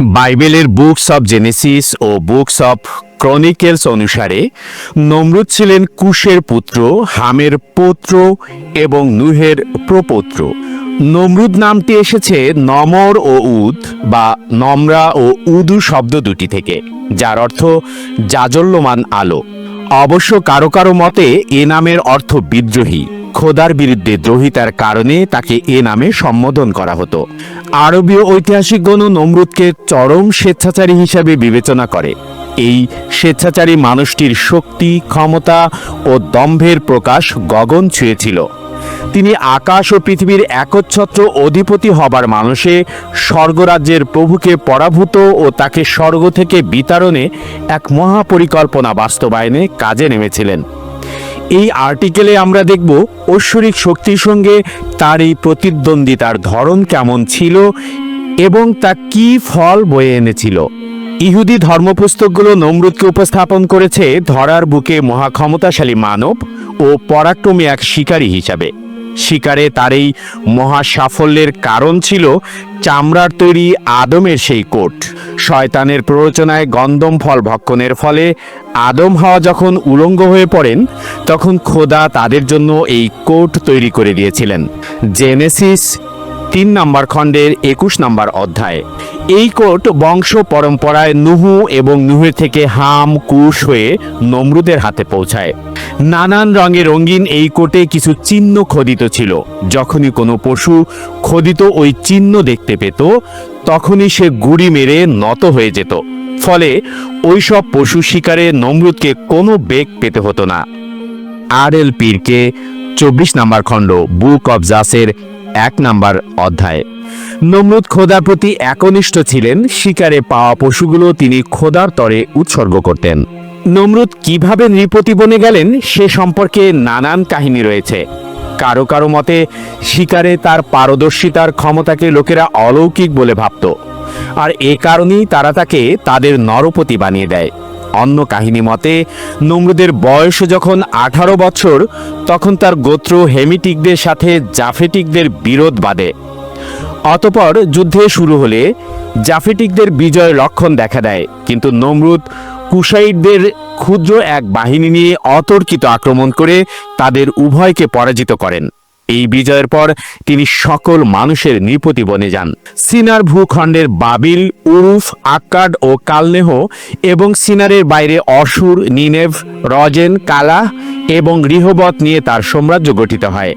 বাইবেলের books of Genesis ও books of Chronicles অনুসারে, নমরুদ ছিলেন কুশের পুত্র, হামের পুত্র এবং নুহের প্রপৌত্র। নমরুদ নামটি এসেছে নমর ও উদ বা নমরা ও উদু শব্দ দুটি থেকে, যার অর্থ জাজল্যমান আলো। অবশ্য কারও কারও মতে এ নামের অর্থ বিদ্রোহী। খোদার বিরুদ্ধে দ্রোহিতার কারণে তাকে এ নামে সম্বোধন করা হতো। আরবীয় ঐতিহাসিকগণও নমরুদকে চরম স্বেচ্ছাচারী হিসাবে বিবেচনা করে। এই স্বেচ্ছাচারী মানুষটির শক্তি, ক্ষমতা ও দম্ভের প্রকাশ গগন ছুঁয়েছিল। তিনি আকাশ ও পৃথিবীর একচ্ছত্র অধিপতি হবার মানুষে স্বর্গরাজ্যের প্রভুকে পরাভূত ও তাকে স্বর্গ থেকে বিতাড়নে এক মহাপরিকল্পনা বাস্তবায়নে কাজে নেমেছিলেন। এই আর্টিকেলে আমরা দেখব ঐশ্বরিক শক্তির সঙ্গে তার এই প্রতিদ্বন্দ্বিতার ধরন কেমন ছিল এবং তা কি ফল বয়ে এনেছিল। ইহুদি ধর্মপুস্তকগুলো নমরুদকে উপস্থাপন করেছে ধরার বুকে মহাক্ষমতাশালী মানব ও পরাক্রমী এক শিকারী হিসাবে। শিকারে তার এই মহা সাফল্যের কারণ ছিল চামড়ার তৈরি আদমের সেই কোট। শয়তানের প্ররোচনায় গন্দম ফল ভক্ষণের ফলে আদম হাওয়া যখন উলঙ্গ হয়ে পড়েন, তখন খোদা তাদের জন্য এই কোট তৈরি করে দিয়েছিলেন। জেনেসিস তিন নম্বর খণ্ডের একুশ নম্বর অধ্যায়। এই কোট বংশ পরম্পরায় নুহু এবং নুহের থেকে হাম, কুশ হয়ে নমরুদের হাতে পৌঁছায়। নানান রঙে রঙিন এই কোটে কিছু চিহ্ন খোদিত ছিল। যখনই কোনো পশু খোদিত ওই চিহ্ন দেখতে পেত, তখনই সে গুড়ি মেরে নত হয়ে যেত। ফলে ওইসব পশু শিকারে নমরুদকে কোনো বেগ পেতে হতো না। আর এল পীরকে চব্বিশ নম্বর খণ্ড, বুক অব জাসের এক নম্বর অধ্যায়। নমরুদ খোদার প্রতি একনিষ্ঠ ছিলেন, শিকারে পাওয়া পশুগুলো তিনি খোদার তরে উৎসর্গ করতেন। নমরুদ কীভাবে নৃপতি বনে গেলেন, সে সম্পর্কে নানান কাহিনী রয়েছে। কারও কারও মতে, শিকারে তার পারদর্শিতার ক্ষমতাকে লোকেরা অলৌকিক বলে ভাবত। আর এ কারণেই তারা তাকে তাদের নরপতি বানিয়ে দেয়। অন্য কাহিনী মতে, নমরুদের বয়স যখন আঠারো বছর, তখন তার গোত্র হেমিটিকদের সাথে জাফেটিকদের বিরোধ বাঁধে। অতপর যুদ্ধে শুরু হলে জাফেটিকদের বিজয় লক্ষণ দেখা দেয়, কিন্তু নমরুদ কুশাইটদের ক্ষুদ্র এক বাহিনী নিয়ে অতর্কিত আক্রমণ করে তাদের উভয়কে পরাজিত করেন। এই বিজয়ের পর তিনি সকল মানুষের নৃপতি বনে যান। সিনার ভূখণ্ডের বাবিল, উরুফ, আক্কাড ও কালনেহ এবং সিনারের বাইরে অসুর, নিনেভ, রজেন, কালা এবং রিহবত নিয়ে তার সাম্রাজ্য গঠিত হয়।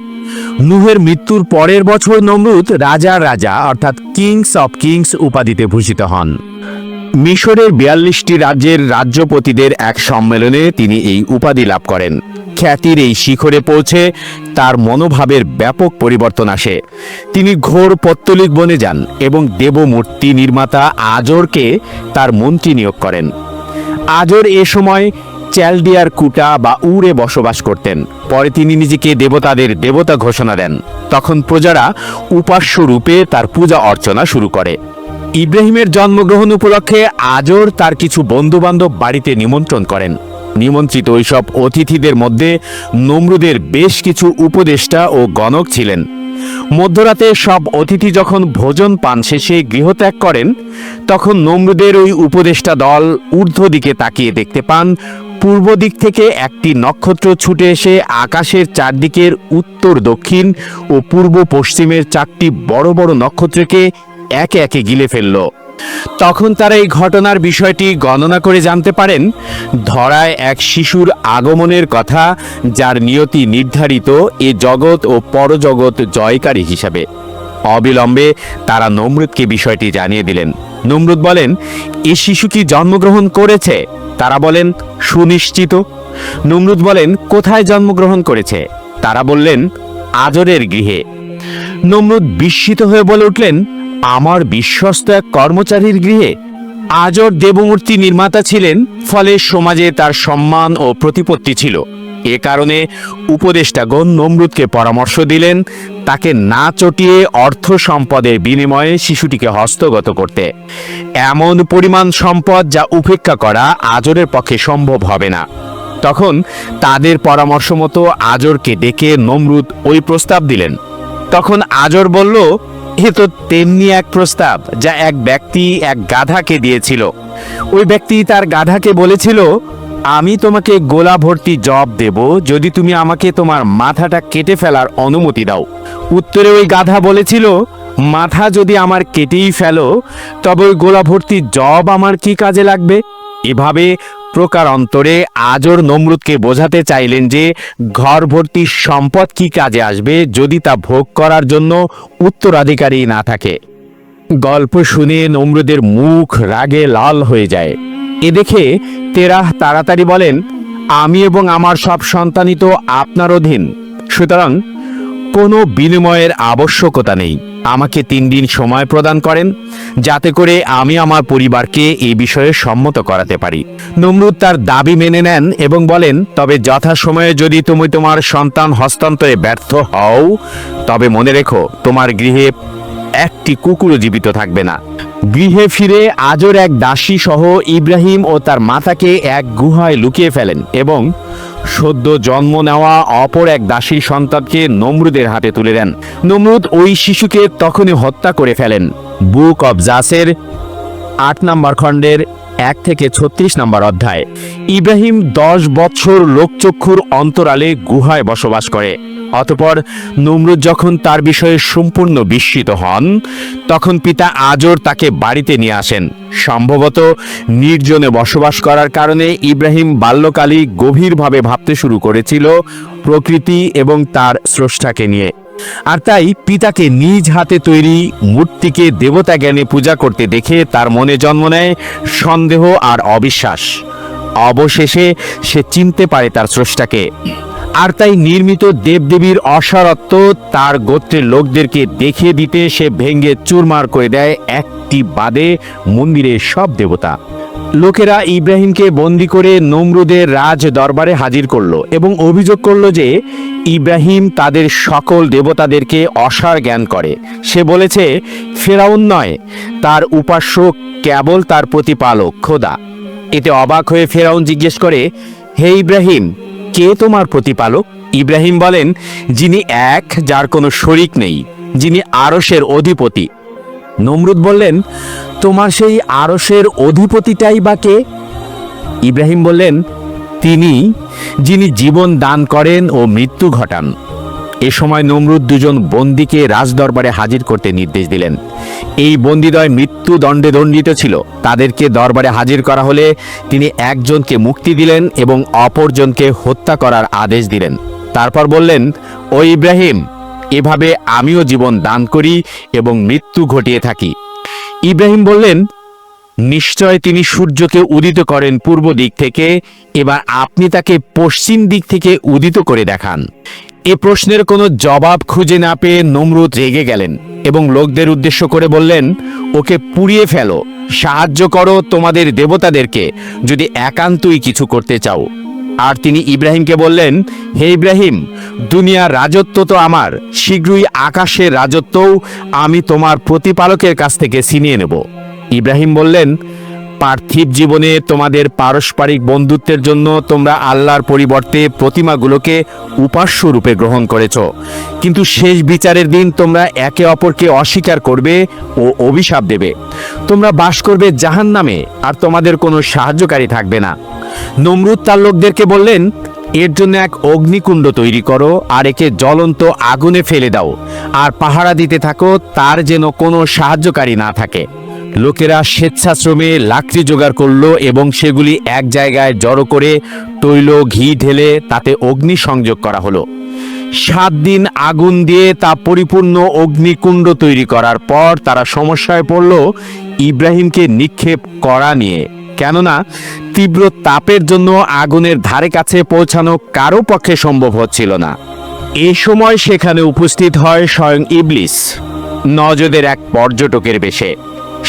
নুহের মৃত্যুর পরের বছর নমরুদ রাজা রাজা, অর্থাৎ কিংস অফ কিংস উপাধিতে ভূষিত হন। মিশরের বিয়াল্লিশটি রাজ্যের রাজ্যপতিদের এক সম্মেলনে তিনি এই উপাধি লাভ করেন। খ্যাতির এই শিখরে পৌঁছে তার মনোভাবের ব্যাপক পরিবর্তন আসে। তিনি ঘোর পত্তলিক বনে যান এবং দেবমূর্তি নির্মাতা আজরকে তার মন্ত্রী নিয়োগ করেন। আজর এ সময় চ্যালডিয়ার কুটা বা উড়ে বসবাস করতেন। পরে তিনি নিজেকে দেবতাদের দেবতা ঘোষণা দেন। তখন প্রজারা উপাস্য রূপে তার পূজা অর্চনা শুরু করে। ইব্রাহিমের জন্মগ্রহণ উপলক্ষে আজর তার কিছু বন্ধুবান্ধব বাড়িতে নিমন্ত্রণ করেন। নিমন্ত্রিত ওইসব অতিথিদের মধ্যে নমরুদের বেশ কিছু উপদেষ্টা ও গণক ছিলেন। মধ্যরাতে সব অতিথি যখন ভোজন পান শেষে গৃহত্যাগ করেন, তখন নমরুদের ওই উপদেষ্টা দল ঊর্ধ্ব দিকে তাকিয়ে দেখতে পান, পূর্ব দিক থেকে একটি নক্ষত্র ছুটে এসে আকাশের চারদিকের উত্তর দক্ষিণ ও পূর্ব পশ্চিমের চারটি বড় বড় নক্ষত্রকে একে একে গিলে ফেলল। তখন তারা এই ঘটনার বিষয়টি গণনা করে জানতে পারেন, ধরায় এক শিশুর আগমনের কথা যার নিয়তি নির্ধারিত এ জগৎ ও পরজগৎ জয়কারী হিসাবে। অবিলম্বে তারা নমরুদকে বিষয়টি জানিয়ে দিলেন। নমরুদ বলেন, এ শিশু কি জন্মগ্রহণ করেছে? তারা বলেন, সুনিশ্চিত। নমরুদ বলেন, কোথায় জন্মগ্রহণ করেছে? তারা বললেন, আজরের গৃহে। নমরুদ বিস্মিত হয়ে বলে উঠলেন, আমার বিশ্বস্ত এক কর্মচারীর গৃহে আজর দেবমূর্তি নির্মাতা ছিলেন, ফলে সমাজে তার সম্মান ও প্রতিপত্তি ছিল। এ কারণে উপদেষ্টাগণ নমরুদকে পরামর্শ দিলেন, তাকে না চটিয়ে অর্থ সম্পদের বিনিময়ে শিশুটিকে হস্তগত করতে। এমন পরিমাণ সম্পদ যা উপেক্ষা করা আজরের পক্ষে সম্ভব হবে না। তখন তাদের পরামর্শ মতো আজরকে ডেকে নমরুদ ওই প্রস্তাব দিলেন। তখন আজর বলল, এ তো তেমনি এক প্রস্তাব যা এক ব্যক্তি এক গাধাকে দিয়েছিল। ওই ব্যক্তি তার গাধাকে বলেছিল, আমি তোমাকে গোলা ভর্তি জব দেব যদি তুমি আমাকে তোমার মাথাটা কেটে ফেলার অনুমতি দাও। উত্তরে ওই গাধা বলেছিল, মাথা যদি আমার কেটেই ফেলো, তবে ওই গোলা ভর্তি জব আমার কি কাজে লাগবে? এভাবে প্রকার অন্তরে আজর নমরুদকে বোঝাতে চাইলেন যে ঘর ভর্তি সম্পদ কি কাজে আসবে যদি তা ভোগ করার জন্য উত্তরাধিকারী না থাকে? গল্প শুনে নমরুদের মুখ রাগে লাল হয়ে যায়। এ দেখে তেরাহ তাড়াতাড়ি বলেন, আমি এবং আমার সব সন্তানই তো আপনার অধীন। সুতরাং কোনো বিনিময়ের আবশ্যকতা নেই। আমাকে তিন দিন সময় প্রদান করেন, যাতে করে আমি আমার পরিবারকে এই বিষয়ে সম্মত করাতে পারি। নমরুদ তার দাবি মেনে নেন এবং বলেন, তবে যথাসময়ে যদি তুমি তোমার সন্তান হস্তান্তরে ব্যর্থ হও, তবে মনে রেখো, তোমার গৃহে একটি কুকুরও জীবিত থাকবে না। গৃহে ফিরে আজর এক দাসী সহ ইব্রাহিম ও তার মাতাকে এক গুহায় লুকিয়ে ফেলেন এবং সদ্য জন্ম নেওয়া অপর এক দাসী সন্তানকে নমরুদের হাতে তুলে দেন। নমরুদ ওই শিশুকে তখনই হত্যা করে ফেলেন। বুক অব জাসের আট নম্বর খণ্ডের এক থেকে ছত্রিশ নম্বর অধ্যায়। ইব্রাহিম দশ বছর লোকচক্ষুর অন্তরালে গুহায় বসবাস করে। অতপর নমরুদ যখন তার বিষয়ে সম্পূর্ণ বিস্মিত হন, তখন পিতা আজর তাকে বাড়িতে নিয়ে আসেন। সম্ভবত নির্জনে বসবাস করার কারণে ইব্রাহিম বাল্যকালই গভীরভাবে ভাবতে শুরু করেছিল প্রকৃতি এবং তার স্রষ্টাকে নিয়ে। আর তাই পিতাকে নিজ হাতে তৈরি মূর্তিকে দেবতা জ্ঞানে পূজা করতে দেখে তার মনে জন্ম নেয় সন্দেহ আর অবিশ্বাস। অবশেষে সে চিনতে পারে তার স্রষ্টাকে। আর তাই নির্মিত দেবদেবীর অসারত্ব তার গোত্রের লোকদেরকে দেখিয়ে দিতে সে ভেঙ্গে চুরমার করে দেয় একটি বাদে মন্দিরের সব দেবতা। লোকেরা ইব্রাহিমকে বন্দি করে নমরুদের রাজ দরবারে হাজির করল এবং অভিযোগ করল যে ইব্রাহিম তাদের সকল দেবতাদেরকে অসার জ্ঞান করে। সে বলেছে, ফেরাউন নয়, তার উপাস্য কেবল তার প্রতিপালক, খোদা। এতে অবাক হয়ে ফেরাউন জিজ্ঞেস করে, হে ইব্রাহিম, কে তোমার প্রতিপালক? ইব্রাহিম বলেন, যিনি এক, যার কোনো শরিক নেই, যিনি আরসের অধিপতি। নমরুদ বললেন, তোমার সেই আরসের অধিপতিটাই বা কে? ইব্রাহিম বললেন, তিনি যিনি জীবন দান করেন ও মৃত্যু ঘটান। এ সময় নমরুদ দুজন বন্দীকে রাজদরবারে হাজির করতে নির্দেশ দিলেন। এই বন্দিদয় মৃত্যুদণ্ডে দণ্ডিত ছিল। তাদেরকে দরবারে হাজির করা হলে তিনি একজনকে মুক্তি দিলেন এবং অপরজনকে হত্যা করার আদেশ দিলেন। তারপর বললেন, ও ইব্রাহিম এভাবে আমিও জীবন দান করি এবং মৃত্যু ঘটিয়ে থাকি। ইব্রাহিম বললেন, নিশ্চয় তিনি সূর্যকে উদিত করেন পূর্ব দিক থেকে, এবার আপনি তাকে পশ্চিম দিক থেকে উদিত করে দেখান। এ প্রশ্নের কোনো জবাব খুঁজে না পেয়ে নমরুদ রেগে গেলেন এবং লোকদের উদ্দেশ্য করে বললেন, ওকে পুড়িয়ে ফেলো, সাহায্য করো তোমাদের দেবতাদেরকে, যদি একান্তই কিছু করতে চাও। আর তিনি ইব্রাহিমকে বললেন, হে ইব্রাহিম, দুনিয়ার রাজত্ব তো আমার। শীঘ্রই আকাশের রাজত্বও আমি তোমার প্রতিপালকের কাছ থেকে ছিনিয়ে নেব। ইব্রাহিম বললেন পার্থিব জীবনে তোমাদের পারস্পরিক বন্ধুত্বের জন্য তোমরা আল্লাহর পরিবর্তে প্রতিমাগুলোকে উপাস্য রূপে গ্রহণ করেছ। কিন্তু শেষ বিচারের দিন তোমরা একে অপরকে অস্বীকার করবে ও অভিশাপ দেবে। তোমরা বাস করবে জাহান নামে আর তোমাদের কোনো সাহায্যকারী থাকবে না। নমরুদ তার লোকদেরকে বললেন, এর জন্য এক অগ্নিকুণ্ড তৈরি করো আর একে জ্বলন্ত আগুনে ফেলে দাও। আর পাহারা দিতে থাকো, তার যেন কোনো সাহায্যকারী না থাকে। লোকেরা স্বেচ্ছাশ্রমে লাকড়ি জোগাড় করল এবং সেগুলি এক জায়গায় জড়ো করে তৈল, ঘি ঢেলে তাতে অগ্নি সংযোগ করা হলো। সাত দিন আগুন দিয়ে তা পরিপূর্ণ অগ্নিকুণ্ড তৈরি করার পর তারা সমস্যায় পড়ল ইব্রাহিমকে নিক্ষেপ করা নিয়ে। কেননা, তীব্র তাপের জন্য আগুনের ধারে কাছে পৌঁছানো কারও পক্ষে সম্ভব হচ্ছিল না। এ সময় সেখানে উপস্থিত হয় স্বয়ং ইবলিস, নজদের এক পর্যটকের বেশে।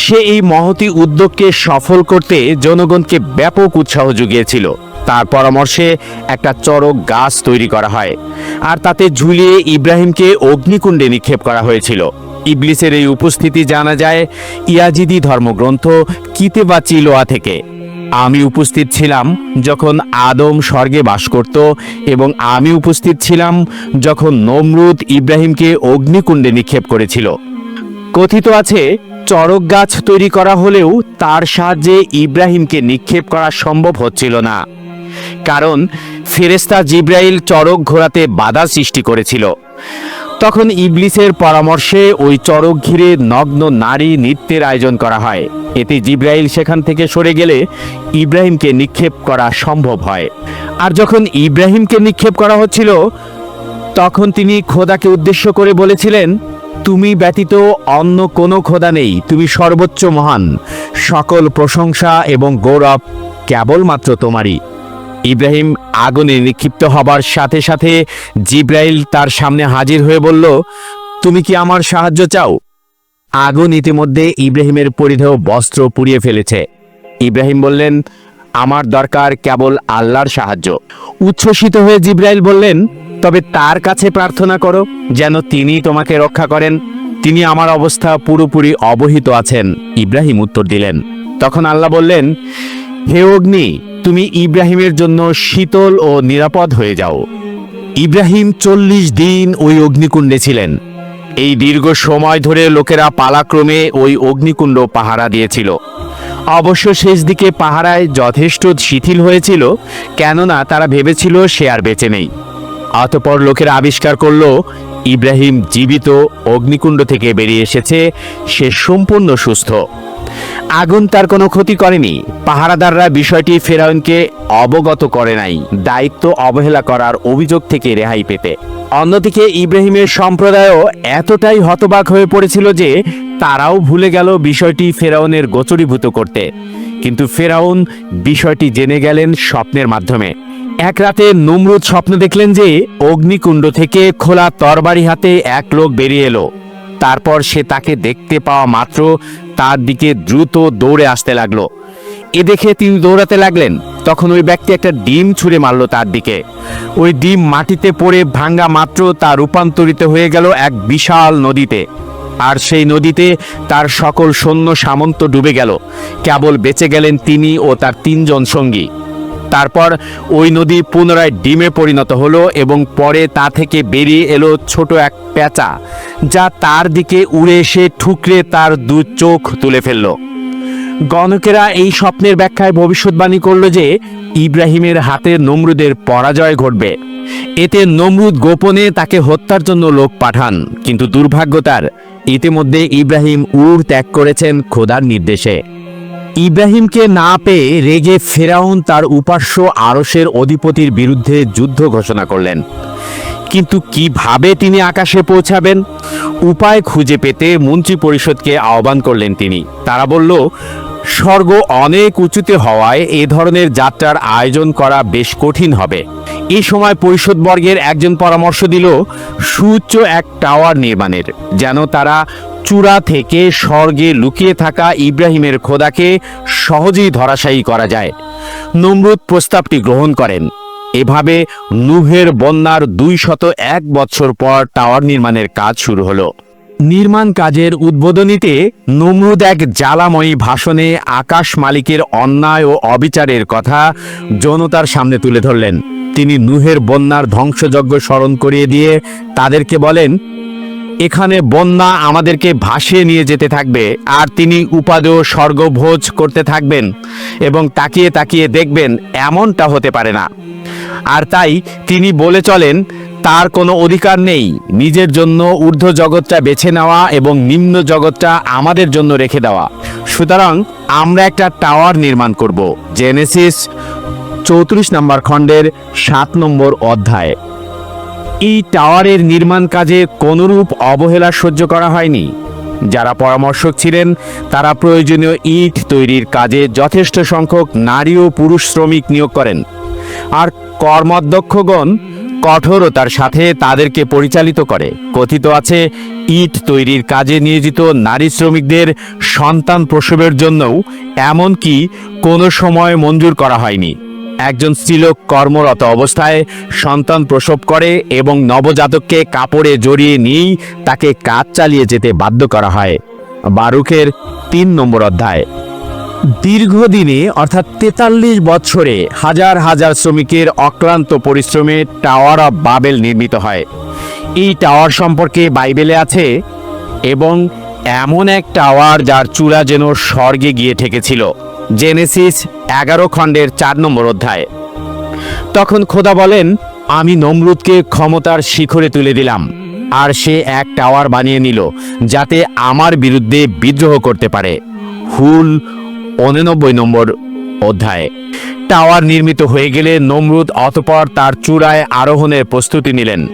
সে এই মহতি উদ্যোগকে সফল করতে জনগণকে ব্যাপক উৎসাহ জুগিয়েছিল। তার পরামর্শে একটা চড়ক গাছ তৈরি করা হয়, আর তাতে ঝুলিয়ে ইব্রাহিমকে অগ্নিকুণ্ডে নিক্ষেপ করা হয়েছিল। ইবলিসের এই উপস্থিতি জানা যায়, ইয়াজিদি ধর্মগ্রন্থ কিতেবা চিলোয়া থেকে। আমি উপস্থিত ছিলাম যখন আদম স্বর্গে বাস করত এবং আমি উপস্থিত ছিলাম যখন নমরুদ ইব্রাহিমকে অগ্নিকুণ্ডে নিক্ষেপ করেছিল। কথিত আছে চড়ক গাছ তৈরি করা হলেও তার সাহায্যে ইব্রাহিমকে নিক্ষেপ করা সম্ভব হচ্ছিল না। কারণ ফেরেস্তা জিব্রাইল চড়ক ঘোরাতে বাধা সৃষ্টি করেছিল। তখন ইবলিসের পরামর্শে ওই চড়ক ঘিরে নগ্ন নারী নৃত্যের আয়োজন করা হয়। এতে জিব্রাইল সেখান থেকে সরে গেলে ইব্রাহিমকে নিক্ষেপ করা সম্ভব হয়। আর যখন ইব্রাহিমকে নিক্ষেপ করা হচ্ছিল, তখন তিনি খোদাকে উদ্দেশ্য করে বলেছিলেন তুমি ব্যতীত অন্য কোনো খোদা নেই। তুমি সর্বোচ্চ মহান। সকল প্রশংসা এবং গৌরব কেবলমাত্র তোমারই। ইব্রাহিম আগুনে নিক্ষিপ্ত হবার সাথে সাথে জিব্রাইল তার সামনে হাজির হয়ে বলল, তুমি কি আমার সাহায্য চাও? আগুন ইতিমধ্যে ইব্রাহিমের পরিধেয় বস্ত্র পুড়িয়ে ফেলেছে। ইব্রাহিম বললেন, আমার দরকার কেবল আল্লাহর সাহায্য। উচ্ছ্বসিত হয়ে জিব্রাইল বললেন তবে তার কাছে প্রার্থনা করো, যেন তিনি তোমাকে রক্ষা করেন। তিনি আমার অবস্থা পুরোপুরি অবহিত আছেন, ইব্রাহিম উত্তর দিলেন। তখন আল্লাহ বললেন, হে অগ্নি, তুমি ইব্রাহিমের জন্য শীতল ও নিরাপদ হয়ে যাও। ইব্রাহিম চল্লিশ দিন ওই অগ্নিকুণ্ডে ছিলেন। এই দীর্ঘ সময় ধরে লোকেরা পালাক্রমে ওই অগ্নিকুণ্ড পাহারা দিয়েছিল। অবশ্য শেষ দিকে পাহারায় যথেষ্ট শিথিল হয়েছিল, কেননা তারা ভেবেছিল সে আর বেঁচে নেই। অতপর লোকেরা আবিষ্কার করল, ইব্রাহিম জীবিত অগ্নিকুণ্ড থেকে বেরিয়ে এসেছে, সে সম্পূর্ণ সুস্থ। আগুন তার কোনো ক্ষতি করেনি, পাহারাদাররা বিষয়টি ফেরাউনকে অবগত করে নাই, দায়িত্ব অবহেলা করার অভিযোগ থেকে রেহাই পেতে। অন্যদিকে ইব্রাহিমের সম্প্রদায়ও এতটাই হতবাক হয়ে পড়েছিল যে তারাও ভুলে গেল বিষয়টি ফেরাউনের গোচরীভূত করতে। কিন্তু ফেরাউন বিষয়টি জেনে গেলেন স্বপ্নের মাধ্যমে। এক রাতে নমরুদ স্বপ্ন দেখলেন যে অগ্নিকুণ্ড থেকে খোলা তরবারি হাতে এক লোক বেরিয়ে এলো। তারপর সে তাকে দেখতে পাওয়া মাত্র তার দিকে দ্রুত দৌড়ে আসতে লাগল। এ দেখে তিনি দৌড়াতে লাগলেন। তখন ওই ব্যক্তি একটা ডিম ছুঁড়ে মারল তার দিকে। ওই ডিম মাটিতে পড়ে ভাঙ্গা মাত্র তা রূপান্তরিত হয়ে গেল এক বিশাল নদীতে। আর সেই নদীতে তার সকল সৈন্য সামন্ত ডুবে গেল। কেবল বেঁচে গেলেন তিনি ও তার তিনজন সঙ্গী। তারপর ওই নদী পুনরায় ডিমে পরিণত হলো এবং পরে তা থেকে বেরিয়ে এলো ছোট এক পেঁচা, যা তার দিকে উড়ে এসে ঠুকরে তার দু চোখ তুলে ফেলল। গণকেরা এই স্বপ্নের ব্যাখ্যায় ভবিষ্যৎবাণী করল যে, ইব্রাহিমের হাতে নমরুদের পরাজয় ঘটবে। এতে নমরুদ গোপনে তাকে হত্যার জন্য লোক পাঠান, কিন্তু দুর্ভাগ্য তার, ইতিমধ্যে ইব্রাহিম উর ত্যাগ করেছেন খোদার নির্দেশে। ইব্রাহিমকে না পেয়ে রেগে ফেরাউন তার উপাস্য আরসের অধিপতির বিরুদ্ধে যুদ্ধ ঘোষণা করলেন। কিন্তু কীভাবে তিনি আকাশে পৌঁছাবেন? উপায় খুঁজে পেতে মন্ত্রী পরিষদকে আহ্বান করলেন তিনি। তারা বলল, স্বর্গ অনেক উঁচুতে হওয়ায় এ ধরনের যাত্রার আয়োজন করা বেশ কঠিন হবে। এই সময় পরিষদবর্গের একজন পরামর্শ দিল, সুউচ্চ এক টাওয়ার নির্মাণের, যেন তারা চূড়া থেকে স্বর্গে লুকিয়ে থাকা ইব্রাহিমের খোদাকে সহজেই ধরাশায়ী করা যায়। নমরুদ প্রস্তাবটি গ্রহণ করেন। এভাবে নুহের বন্যার দুই শত এক বৎসর পর টাওয়ার নির্মাণের কাজ শুরু হলো। নির্মাণ কাজের উদ্বোধনীতে নমরুদ এক জ্বালাময়ী ভাষণে আকাশ মালিকের অন্যায় ও অবিচারের কথা জনতার সামনে তুলে ধরলেন। তিনি নুহের বন্যার ধ্বংসযজ্ঞ স্মরণ করিয়ে দিয়ে তাদেরকে বলেন এখানে বন্যা আমাদেরকে ভাসিয়ে নিয়ে যেতে থাকবে, আর তিনি উপাদেয় স্বর্গভোজ করতে থাকবেন এবং তাকিয়ে তাকিয়ে দেখবেন এমনটা হতে পারে না। আর তাই তিনি বলে চলেন, তার কোনো অধিকার নেই, নিজের জন্য ঊর্ধ্ব জগৎটা বেছে নেওয়া এবং নিম্ন জগৎটা আমাদের জন্য রেখে দেওয়া। সুতরাং আমরা একটা টাওয়ার নির্মাণ করব, জেনেসিস চৌত্রিশ নম্বর খণ্ডের সাত নম্বর অধ্যায়। এই টাওয়ারের নির্মাণ কাজে কোনোরূপ অবহেলা সহ্য করা হয়নি। যারা পরামর্শক ছিলেন, তারা প্রয়োজনীয় ইট তৈরির কাজে যথেষ্ট সংখ্যক নারী ও পুরুষ শ্রমিক নিয়োগ করেন। আর কর্মাধ্যক্ষগণ কঠোরতার সাথে তাদেরকে পরিচালিত করে। কথিত আছে, ইট তৈরির কাজে নিয়োজিত নারী শ্রমিকদের সন্তান প্রসবের জন্যও এমনকি কোনো সময় মঞ্জুর করা হয়নি। একজন স্ত্রীলোক কর্মরত অবস্থায় সন্তান প্রসব করে এবং নবজাতককে কাপড়ে জড়িয়ে নিয়েই তাকে কাজ চালিয়ে যেতে বাধ্য করা হয়। বারুকের তিন নম্বর অধ্যায়। দীর্ঘদিনে, অর্থাৎ তেতাল্লিশ বছরে হাজার হাজার শ্রমিকের অক্লান্ত পরিশ্রমে টাওয়ার অফ বাবেল নির্মিত হয়। এই টাওয়ার সম্পর্কে বাইবেলে আছে, এবং এমন এক টাওয়ার যার চূড়া যেন স্বর্গে গিয়ে ঠেকেছিল। জেনেসিস এগারো খণ্ডের চার নম্বর অধ্যায়। তখন খোদা বলেন, আমি নমরুদকে ক্ষমতার শিখরে তুলে দিলাম, আর সে এক টাওয়ার বানিয়ে নিল, যাতে আমার বিরুদ্ধে বিদ্রোহ করতে পারে। হুল উননব্বই নম্বর অধ্যায়। টাওয়ার নির্মিত হয়ে গেলে নমরুদ অতপর তার চূড়ায় আরোহণের প্রস্তুতি নিলেন।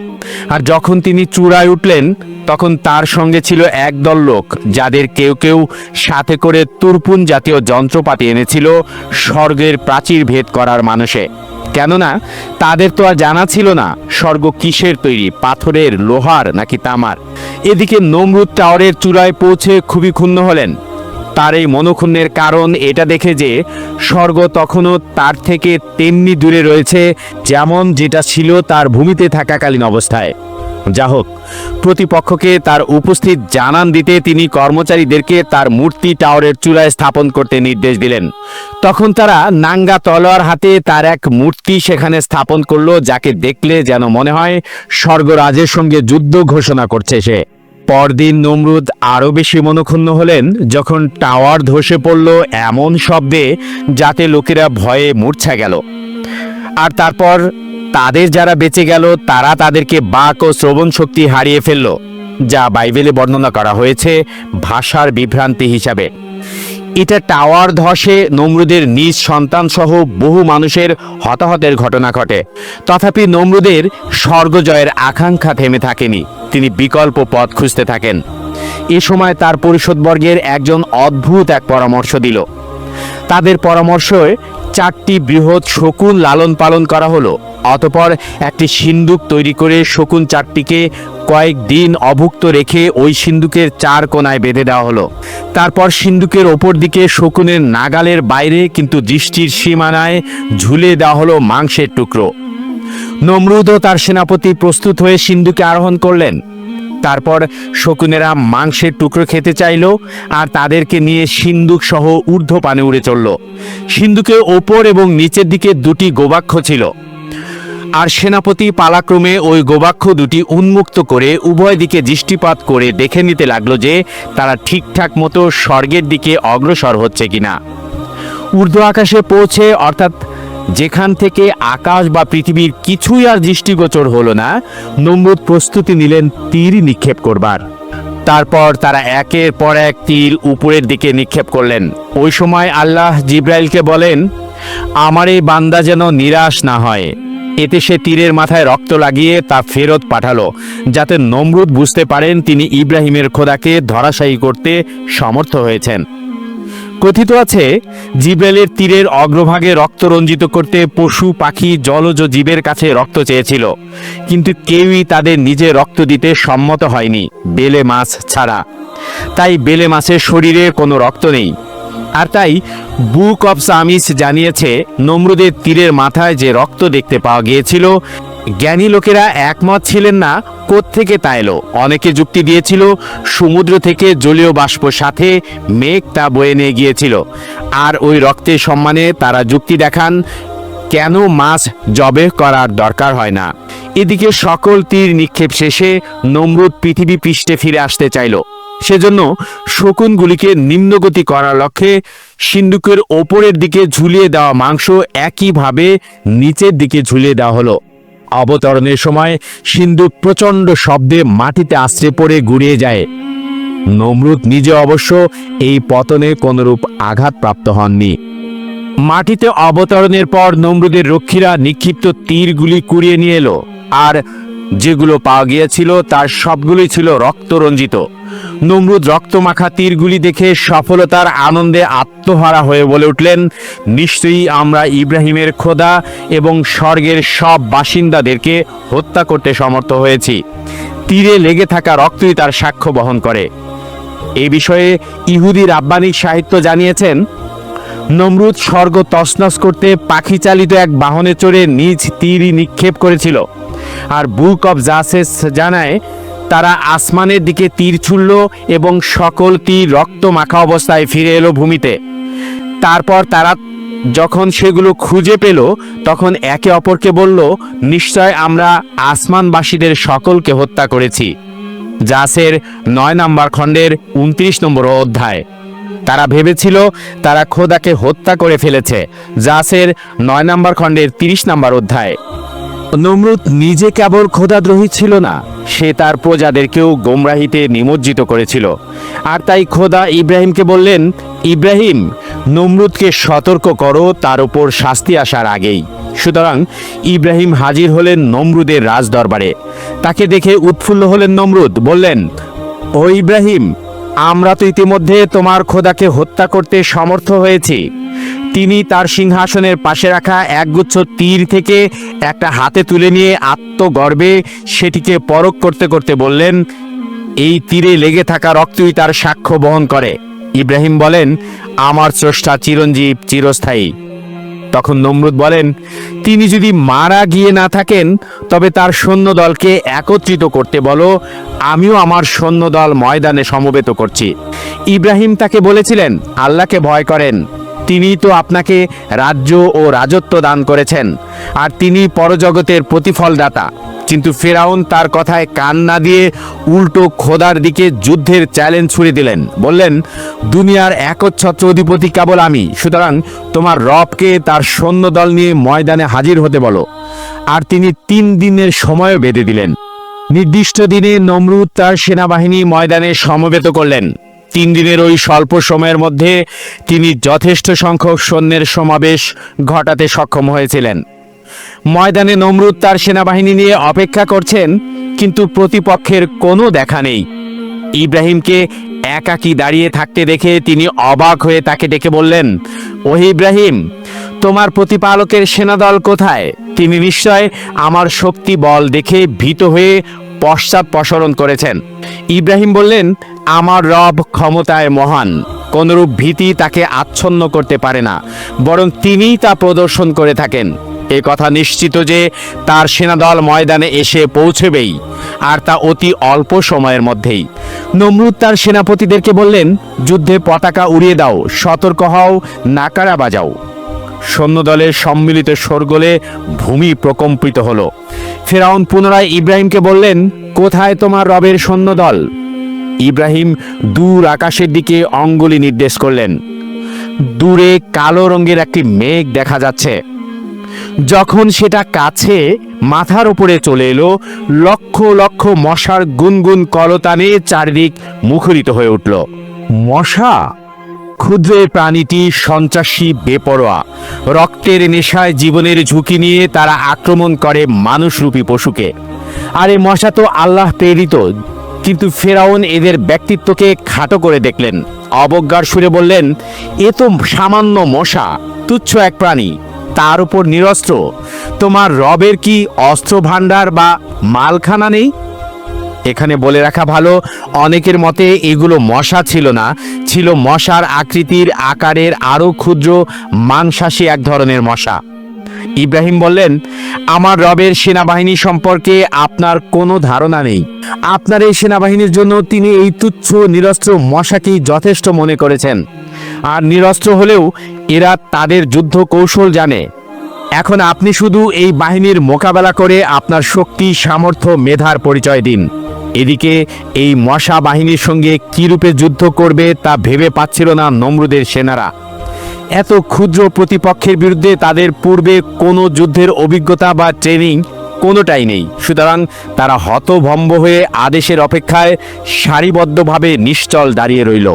আর যখন তিনি চূড়ায় উঠলেন, তখন তার সঙ্গে ছিল একদল লোক, যাদের কেউ কেউ সাথে করে তুরপুন জাতীয় যন্ত্রপাতি এনেছিল স্বর্গের প্রাচীর ভেদ করার মানুষে। কেননা, তাদের তো আর জানা ছিল না, স্বর্গ কিসের তৈরি, পাথরের, লোহার নাকি তামার। এদিকে নমরুদ টাওয়ারের চূড়ায় পৌঁছে খুবই ক্ষুণ্ণ হলেন। তার এই মনোক্ষুণ্ণের কারণ এটা দেখে যে স্বর্গ তখনও তার থেকে তেমনি দূরে রয়েছে যেমন যেটা ছিল তার ভূমিতে থাকাকালীন অবস্থায়। যা হোক, প্রতিপক্ষকে তার উপস্থিত জানান দিতে তিনি কর্মচারীদেরকে তার মূর্তি টাওয়ারের চূড়ায় স্থাপন করতে নির্দেশ দিলেন। তখন তারা নাঙ্গা তলোয়ার হাতে তার এক মূর্তি সেখানে স্থাপন করল, যাকে দেখলে যেন মনে হয় স্বর্গরাজের সঙ্গে যুদ্ধ ঘোষণা করছে সে। পরদিন নমরুদ আরও বেশি মনক্ষুণ্ণ হলেন যখন টাওয়ার ধসে পড়ল এমন শব্দে যাতে লোকেরা ভয়ে মূর্ছা গেল। আর তারপর তাদের যারা বেঁচে গেল, তারা তাদেরকে বাক ও শ্রবণ শক্তি হারিয়ে ফেলল, যা বাইবেলে বর্ণনা করা হয়েছে ভাষার বিভ্রান্তি হিসাবে। এটা টাওয়ার ধসে নমরুদের নিজ সন্তান সহ বহু মানুষের হতাহতের ঘটনা ঘটে। তথাপি নমরুদের স্বর্গজয়ের আকাঙ্ক্ষা থেমে থাকেনি। তিনি বিকল্প পথ খুঁজতে থাকেন। এ সময় তার পরিষদবর্গের একজন অদ্ভুত এক পরামর্শ দিল। তাদের পরামর্শে চারটি বৃহৎ শকুন লালন পালন করা হলো। অতপর একটি সিন্দুক তৈরি করে শকুন চারটিকে কয়েকদিন অভুক্ত রেখে ওই সিন্দুকের চার কোনায় বেঁধে দেওয়া হলো। তারপর সিন্দুকের ওপর দিকে শকুনের নাগালের বাইরে কিন্তু দৃষ্টির সীমানায় ঝুলে দেওয়া হলো মাংসের টুকরো। নমরুদ ও তার সেনাপতি প্রস্তুত হয়ে সিন্ধুকে আরোহণ করলেন। তারপর শকুনেরা মাংসের টুকরো খেতে চাইল আর তাদেরকে নিয়ে সিন্দুক সহ ঊর্ধ্ব পানে উড়ে চলল। সিন্ধুকের ওপর এবং নিচের দিকে দুটি গোবাক্ষ ছিল। আর সেনাপতি পালাক্রমে ওই গোবাক্ষ দুটি উন্মুক্ত করে উভয় দিকে দৃষ্টিপাত করে দেখে নিতে লাগল যে তারা ঠিকঠাক মতো স্বর্গের দিকে অগ্রসর হচ্ছে কিনা। ঊর্ধ্ব আকাশে পৌঁছে অর্থাৎ যেখান থেকে আকাশ বা পৃথিবীর কিছুই আর দৃষ্টিগোচর হলো না, নমরুদ প্রস্তুতি নিলেন তীর নিক্ষেপ করবার। তারপর তারা একের পর এক তীর উপরের দিকে নিক্ষেপ করলেন। ওই সময় আল্লাহ জিব্রাইলকে বলেন, আমার এই বান্দা যেন নিরাশ না হয়। এতে সে তীরের মাথায় রক্ত লাগিয়ে তা ফেরত পাঠালো, যাতে নমরুদ বুঝতে পারেন তিনি ইব্রাহিমের খোদাকে ধরাশায়ী করতে সমর্থ হয়েছেন। কথিত আছে, জিব্রাইলের তীরের অগ্রভাগে রক্ত রঞ্জিত করতে পশু, পাখি, জলজ জীবের কাছে রক্ত চেয়েছিল, কিন্তু কেউই তাদের নিজে রক্ত দিতে সম্মত হয়নি, বেলে মাছ ছাড়া। তাই বেলে মাছের শরীরে কোনো রক্ত নেই। আর তাই বুক অব সামিস জানিয়েছে, নমরুদের তীরের মাথায় যে রক্ত দেখতে পাওয়া গিয়েছিল, জ্ঞানী লোকেরা একমত ছিলেন না থেকে তা এলো। অনেকে যুক্তি দিয়েছিল, সমুদ্র থেকে জলীয় বাষ্প সাথে মেঘ তা বয়ে নিয়ে গিয়েছিল। আর ওই রক্তের সম্মানে তারা যুক্তি দেখান, কেন মাছ জবে করার দরকার হয় না। এদিকে সকল তীর নিক্ষেপ শেষে নমরুদ পৃথিবী পৃষ্ঠে ফিরে আসতে চাইল। সেজন্য শকুনগুলিকে নিম্নগতি করার লক্ষ্যে সিন্ধুকের ওপরের দিকে ঝুলিয়ে দেওয়া মাংস একইভাবে নিচের দিকে ঝুলিয়ে দেওয়া হলো। অবতরণের সময় সিন্ধুক প্রচণ্ড শব্দে মাটিতে আশ্রে পড়ে গুড়িয়ে যায়। নমরুদ নিজে অবশ্য এই পতনে কোনরূপ আঘাতপ্রাপ্ত হননি। মাটিতে অবতরণের পর নমরুদের রক্ষীরা নিক্ষিপ্ত তীরগুলি কুড়িয়ে নিয়ে এলো, আর যেগুলো পাওয়া গিয়েছিল তার সবগুলোই ছিল রক্তরঞ্জিত। নমরুদ রক্তমাখা তীরগুলি দেখে সফলতার আনন্দে আত্মহারা হয়ে বলে উঠলেন, নিশ্চয়ই আমরা ইব্রাহিমের খোদা এবং স্বর্গের সব বাসিন্দাদেরকে হত্যা করতে সমর্থ হয়েছি। তীরে লেগে থাকা রক্তই তার সাক্ষ্য বহন করে। এ বিষয়ে ইহুদি রাব্বানিক সাহিত্য জানিয়েছেন, নমরুদ স্বর্গ তছনছ করতে পাখি চালিত এক বাহনে চড়ে নিজ তীরই নিক্ষেপ করেছিল। আর বুক অব জাসেস জানায়, তারা আসমানের দিকে তীর ছুড়ল এবং সকল তীর রক্ত মাখা অবস্থায় ফিরে এলো ভূমিতে। তারপর তারা যখন সেগুলো খুঁজে পেল, তখন একে অপরকে বলল, নিশ্চয় আমরা আসমানবাসীদের সকলকে হত্যা করেছি। জাসের নয় নম্বর খণ্ডের উনত্রিশ নম্বর অধ্যায়। তারা ভেবেছিল, তারা খোদাকে হত্যা করে ফেলেছে। জাসের নয় নম্বর খণ্ডের তিরিশ নম্বর অধ্যায়। নমরুদ নিজে কেবল খোদাদ্রোহী ছিল না, সে তার প্রজাদেরকেও গোমরাহিতে নিমজ্জিত করেছিল। আর তাই খোদা ইব্রাহিমকে বললেন, ইব্রাহিম, নমরুদকে সতর্ক করো, তার উপর শাস্তি আসার আগেই। সুতরাং ইব্রাহিম হাজির হলেন নমরুদের রাজদরবারে। তাকে দেখে উৎফুল্ল হলেন নমরুদ, বললেন, ও ইব্রাহিম, আমরা তো ইতিমধ্যে তোমার খোদাকে হত্যা করতে সমর্থ হয়েছি। তিনি তার সিংহাসনের পাশে রাখা একগুচ্ছ তীর থেকে একটা হাতে তুলে নিয়ে আত্মগর্বে সেটিকে পরক করতে করতে বললেন, এই তীরে লেগে থাকা রক্তই তার সাক্ষ্য বহন করে। ইব্রাহিম বলেন, আমার স্রষ্টা চিরঞ্জীব, চিরস্থায়ী। তখন নমরুদ বলেন, তিনি যদি মারা গিয়ে না থাকেন, তবে তার সৈন্যদলকে একত্রিত করতে বলো, আমিও আমার সৈন্যদল ময়দানে সমবেত করছি। ইব্রাহিম তাকে বলেছিলেন, আল্লাহকে ভয় করেন। তিনি তো আপনাকে রাজ্য ও রাজত্ব দান করেছেন, আর তিনি পরজগতের প্রতিফলদাতা। কিন্তু ফেরাউন তার কথায় কান না দিয়ে উল্টো খোদার দিকে যুদ্ধের চ্যালেঞ্জ ছুড়ে দিলেন। বললেন, দুনিয়ার একচ্ছত্র অধিপতি কেবল আমি, সুতরাং তোমার রবকে তার সৈন্যদল নিয়ে ময়দানে হাজির হতে বলো। আর তিনি তিন দিনের সময়ও বেঁধে দিলেন। নির্দিষ্ট দিনে নমরুদ তার সেনাবাহিনী ময়দানে সমবেত করলেন। তিন দিনের ওই স্বল্প সময়ের মধ্যে তিনি যথেষ্ট সংখ্যক সৈন্যের সমাবেশ ঘটাতে সক্ষম হয়েছিলেন। ময়দানে নমরুদ তার সেনাবাহিনী নিয়ে অপেক্ষা করছেন, কিন্তু প্রতিপক্ষের কোনো দেখা নেই। ইব্রাহিমকে একাকী দাঁড়িয়ে থাকতে দেখে তিনি অবাক হয়ে তাকে ডেকে বললেন, ওহে ইব্রাহিম, তোমার প্রতিপালকের সেনাদল কোথায়? তিনি নিশ্চয় আমার শক্তি বল দেখে ভীত হয়ে পশ্চাৎপসরণ করেছেন। ইব্রাহিম বললেন আমার রব ক্ষমতায় মহান, কোনরূপ ভীতি তাকে আচ্ছন্ন করতে পারে না, বরং তিনিই তা প্রদর্শন করে থাকেন। এ কথা নিশ্চিত যে তার সেনাদল ময়দানে এসে পৌঁছবেই, আর তা অতি অল্প সময়ের মধ্যেই। নমরুদ তার সেনাপতিদেরকে বললেন, যুদ্ধে পতাকা উড়িয়ে দাও, সতর্ক হও, নাকারা বাজাও। সৈন্যদলের সম্মিলিত শোরগোলে ভূমি প্রকম্পিত হলো। ফেরাউন পুনরায় ইব্রাহিমকে বললেন, কোথায় তোমার রবের সৈন্যদল? ইব্রাহিম দূর আকাশের দিকে অঙ্গুলি নির্দেশ করলেন। দূরে কালো রঙের একটি মেঘ দেখা যাচ্ছে। যখন সেটা কাছে মাথার উপরে চলে এলো, লক্ষ লক্ষ মশার গুনগুন কলতানে চারিদিক মুখরিত হয়ে উঠল। মশা? ক্ষুদ্র প্রাণীটি সন্ত্রাসী, বেপরোয়া। রক্তের নেশায় জীবনের ঝুঁকি নিয়ে তারা আক্রমণ করে মানুষরূপী পশুকে। আর মশা তো আল্লাহ প্রেরিত কিন্তু ফেরাউন এদের ব্যক্তিত্বকে খাটো করে দেখলেন। অবজ্ঞার সুরে বললেন, এ তো সামান্য মশা, তুচ্ছ এক প্রাণী, তার উপর নিরস্ত্র। তোমার রবের কি অস্ত্র ভাণ্ডার বা মালখানা নেই? এখানে বলে রাখা ভালো, অনেকের মতে এগুলো মশা ছিল না। ছিল মশার আকৃতির আকারের আরও ক্ষুদ্র, মাংসাশী এক ধরনের মশা। ইব্রাহিম বললেন, আমার রবের সেনাবাহিনী সম্পর্কে আপনার কোনো ধারণা নেই। আপনার এই সেনাবাহিনীর জন্য তিনি এই তুচ্ছ নিরস্ত্র মশাকেই যথেষ্ট মনে করেছেন। আর নিরস্ত্র হলেও এরা তাদের যুদ্ধ কৌশল জানে। এখন আপনি শুধু এই বাহিনীর মোকাবেলা করে আপনার শক্তি, সামর্থ্য, মেধার পরিচয় দিন। এদিকে এই মশা বাহিনীর সঙ্গে কী রূপে যুদ্ধ করবে তা ভেবে পাচ্ছিল না নমরুদের সেনারা। এত ক্ষুদ্র প্রতিপক্ষের বিরুদ্ধে তাদের পূর্বে কোনো যুদ্ধের অভিজ্ঞতা বা ট্রেনিং কোনোটাই নেই। সুতরাং তারা হতভম্ব হয়ে আদেশের অপেক্ষায় সারিবদ্ধভাবে নিশ্চল দাঁড়িয়ে রইল।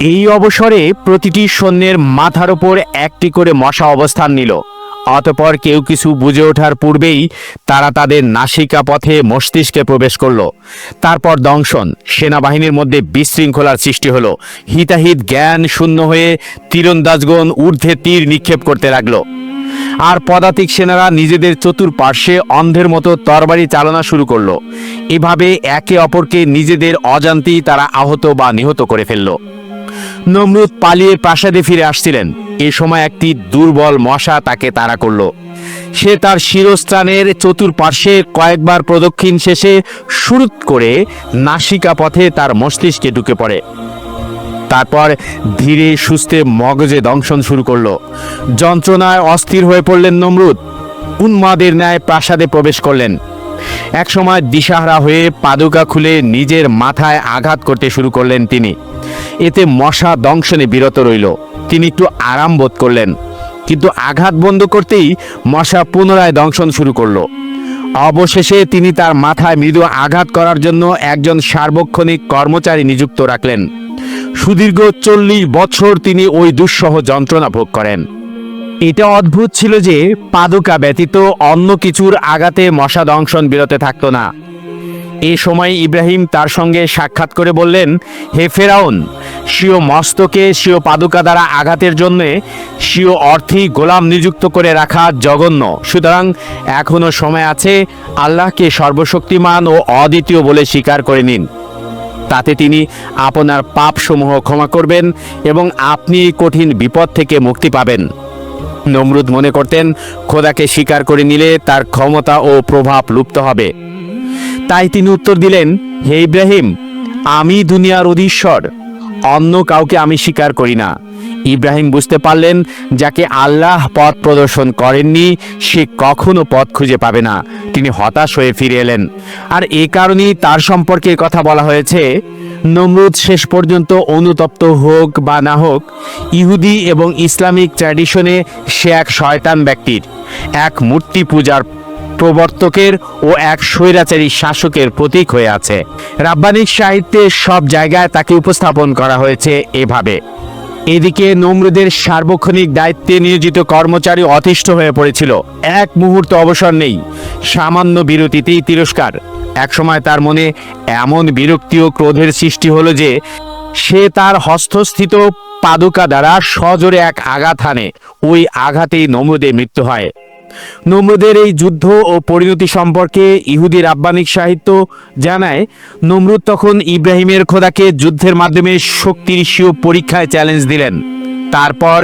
এই অবসরে প্রতিটি সৈন্যের মাথার ওপর একটি করে মশা অবস্থান নিল। অতপর কেউ কিছু বুঝে ওঠার পূর্বেই তারা তাদের নাসিকা পথে মস্তিষ্কে প্রবেশ করল। তারপর দংশন, সেনাবাহিনীর মধ্যে বিশৃঙ্খলার সৃষ্টি হলো। হিতাহিত জ্ঞান শূন্য হয়ে তীরন্দাজগণ ঊর্ধ্বে তীর নিক্ষেপ করতে লাগল। আর পদাতিক সেনারা নিজেদের চতুর্পার্শ্বে অন্ধের মতো তরবারি চালনা শুরু করল। এভাবে একে অপরকে নিজেদের অজান্তেই তারা আহত বা নিহত করে ফেলল। নমরুদ পালিয়ে প্রাসাদে ফিরে আসছিলেন। এ সময় একটি দুর্বল মশা তাকে তাড়া করল। সে তার শিরস্থানের চতুর্পার্শ্বে কয়েকবার প্রদক্ষিণ শেষে শুরুত করে নাসিকা পথে তার মস্তিষ্কে ঢুকে পড়ে। তারপর ধীরে সুস্থে মগজে দংশন শুরু করল। যন্ত্রণায় অস্থির হয়ে পড়লেন নমরুদ। উন্মাদের ন্যায় প্রাসাদে প্রবেশ করলেন। একসময় দিশাহারা হয়ে পাদুকা খুলে নিজের মাথায় আঘাত করতে শুরু করলেন তিনি। এতে মশা দংশনে বিরত রইল। তিনি একটু আরাম বোধ করলেন, কিন্তু আঘাত বন্ধ করতেই মশা পুনরায় দংশন শুরু করল। অবশেষে তিনি তার মাথায় মৃদু আঘাত করার জন্য একজন সার্বক্ষণিক কর্মচারী নিযুক্ত রাখলেন। সুদীর্ঘ চল্লিশ বছর তিনি ওই দুঃসহ যন্ত্রণা ভোগ করেন। এটা অদ্ভুত ছিল যে পাদুকা ব্যতীত অন্য কিছুর আঘাতে মশা দংশন বিরতে থাকতো না। এ সময় ইব্রাহিম তার সঙ্গে সাক্ষাৎ করে বললেন, হে ফেরাউন, স্বীয় মস্তকে স্বীয় পাদুকা দ্বারা আঘাতের জন্য স্বীয় অর্থেই গোলাম নিযুক্ত করে রাখা জঘন্য। সুতরাং এখনও সময় আছে, আল্লাহকে সর্বশক্তিমান ও অদ্বিতীয় বলে স্বীকার করে নিন। তাতে তিনি আপনার পাপসমূহ ক্ষমা করবেন এবং আপনি কঠিন বিপদ থেকে মুক্তি পাবেন। নমরুদ মনে করতেন, খোদাকে স্বীকার করে নিলে তার ক্ষমতা ও প্রভাব লুপ্ত হবে। তাই তিনি উত্তর দিলেন, হে ইব্রাহিম, আমি দুনিয়ার অধীশ্বর, অন্য কাউকে আমি স্বীকার করি না। ইব্রাহিম বুঝতে পারলেন, যাকে আল্লাহ পথ প্রদর্শন করেননি, সে কখনো পথ খুঁজে পাবে না। তিনি হতাশ হয়ে ফিরে এলেন। আর এ কারণেই তার সম্পর্কে কথা বলা হয়েছে, নমরুদ শেষ পর্যন্ত অনুতপ্ত হোক বা না হোক, ইহুদি এবং ইসলামিক ট্র্যাডিশনে সে এক শয়তান ব্যক্তির, এক মূর্তি পূজার প্রবর্তকের ও এক স্বৈরাচারী শাসকের প্রতীক হয়ে আছে। রাব্বানিক সাহিত্যে সব জায়গায় তাকে উপস্থাপন করা হয়েছে এভাবে। এদিকে নমরুদের সার্বক্ষণিক দায়িত্বে নিয়োজিত কর্মচারী অতিষ্ঠ হয়ে পড়েছিল। এক মুহূর্ত অবসর নেই। সামান্য বিরতিতেই তিরস্কার। একসময় তার মনে এমন বিরক্তি ও ক্রোধের সৃষ্টি হলো যে, সে তার হস্তস্থিত পাদুকা দ্বারা সজোরে এক আঘাত হানে ওই আঘাতেই নমরুদের মৃত্যু হয়। নমরুদের এই যুদ্ধ ও পরিণতি সম্পর্কে ইহুদি রাব্বানিক সাহিত্য জানায়, নমরুদ তখন ইব্রাহিমের খোদাকে যুদ্ধের মাধ্যমে শক্তির স্বীয় পরীক্ষায় চ্যালেঞ্জ দিলেন। তারপর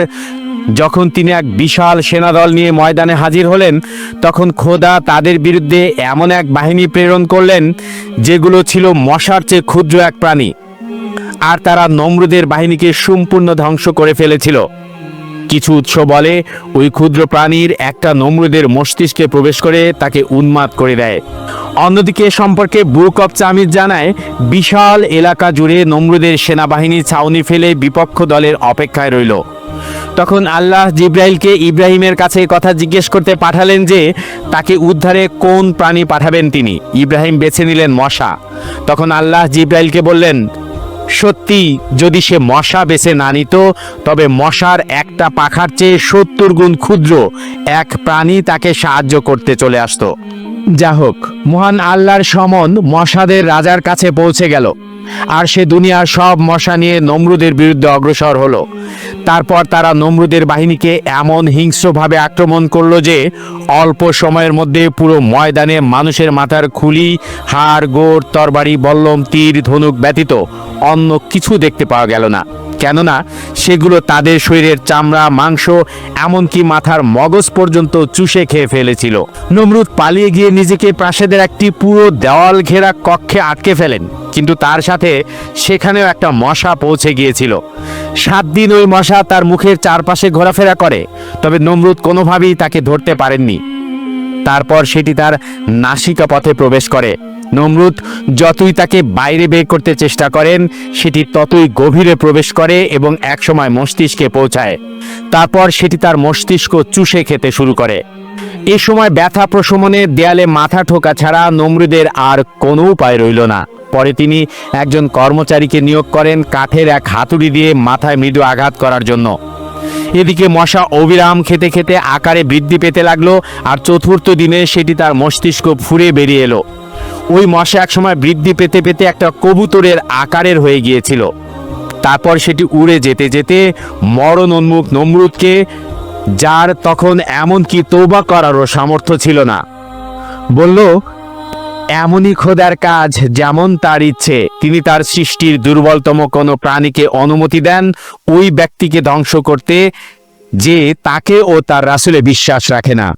যখন তিনি এক বিশাল সেনাদল নিয়ে ময়দানে হাজির হলেন, তখন খোদা তাদের বিরুদ্ধে এমন এক বাহিনী প্রেরণ করলেন, যেগুলো ছিল মশার চেয়ে ক্ষুদ্র এক প্রাণী। আর তারা নমরুদের বাহিনীকে সম্পূর্ণ ধ্বংস করে ফেলেছিল। কিছু উৎস বলে, ওই ক্ষুদ্র প্রাণীর একটা নমরুদের মস্তিষ্কে প্রবেশ করে তাকে উন্মাদ করে দেয়। অন্যদিকে সম্পর্কে বুক অফ চামির জানায়, বিশাল এলাকা জুড়ে নমরুদের সেনাবাহিনী ছাউনি ফেলে বিপক্ষ দলের অপেক্ষায় রইল। তখন আল্লাহ জিব্রাইলকে ইব্রাহিমের কাছে কথা জিজ্ঞেস করতে পাঠালেন যে, তাকে উদ্ধারে কোন প্রাণী পাঠাবেন তিনি? ইব্রাহিম বেছে নিলেন মশা। তখন আল্লাহ জিব্রাইলকে বললেন সত্যি, যদি সে মশা বেছে না নিত, তবে মশার একটা পাখার চেয়ে সত্তর গুণ ক্ষুদ্র এক প্রাণী তাকে সাহায্য করতে চলে আসতো। যা হোক মহান আল্লাহর সমন মশাদের রাজার কাছে পৌঁছে গেল, আর সে দুনিয়ার সব মশা নিয়ে নমরুদের বিরুদ্ধে অগ্রসর হলো। তারপর তারা নমরুদের বাহিনীকে এমন হিংস্রভাবে আক্রমণ করল যে অল্প সময়ের মধ্যে পুরো ময়দানে মানুষের মাথার খুলি, হাড়, গোড়, তরবারি, বল্লম, তীর, ধনুক ব্যতীত অন্য কিছু দেখতে পাওয়া গেল না। কেননা সেগুলো তাদের শরীরের চামড়া, মাংস, এমনকি মাথার মগজ পর্যন্ত চুষে খেয়ে ফেলেছিল। নমরুদ পালিয়ে গিয়ে নিজেকে প্রাসাদের একটি পুরো দেওয়াল ঘেরা কক্ষে আটকে ফেলেন। কিন্তু তার সাথে সেখানেও একটা মশা পৌঁছে গিয়েছিল। সাত দিন ওই মশা তার মুখের চারপাশে ঘোরাফেরা করে, তবে নমরুদ কোনোভাবেই তাকে ধরতে পারেননি। তারপর সেটি তার নাসিকা পথে প্রবেশ করে। নমরুদ যতই তাকে বাইরে বের করতে চেষ্টা করেন, সেটি ততই গভীরে প্রবেশ করে এবং একসময় মস্তিষ্কে পৌঁছায়। তারপর সেটি তার মস্তিষ্ক চুষে খেতে শুরু করে। এ সময় ব্যথা প্রশমনে দেয়ালে মাথা ঠোকা ছাড়া নমরুদের আর কোনো উপায় রইল না। পরে তিনি একজন কর্মচারীকে নিয়োগ করেন কাঠের এক হাতুড়ি দিয়ে মাথায় মৃদু আঘাত করার জন্য। এদিকে মশা অবিরাম খেতে খেতে আকারে বৃদ্ধি পেতে লাগল আর চতুর্থ দিনে সেটি তার মস্তিষ্ক ফুরে বেরিয়ে এলো। ওই মশা একসময় বৃদ্ধি পেতে পেতে একটা কবুতরের আকারের হয়ে গিয়েছিল। তারপর সেটি উড়ে যেতে যেতে মরণ উন্মুখ নমরুদকে, যার তখন এমনকি তৌবা করারও সামর্থ্য ছিল না। বলল এমনই খোদার কাজ যেমন তার ইচ্ছে। তিনি তার সৃষ্টির দুর্বলতম কোনো প্রাণীকে অনুমতি দেন, ওই ব্যক্তিকে ধ্বংস করতে, যে তাকে ও তার রাসুলে বিশ্বাস রাখে না।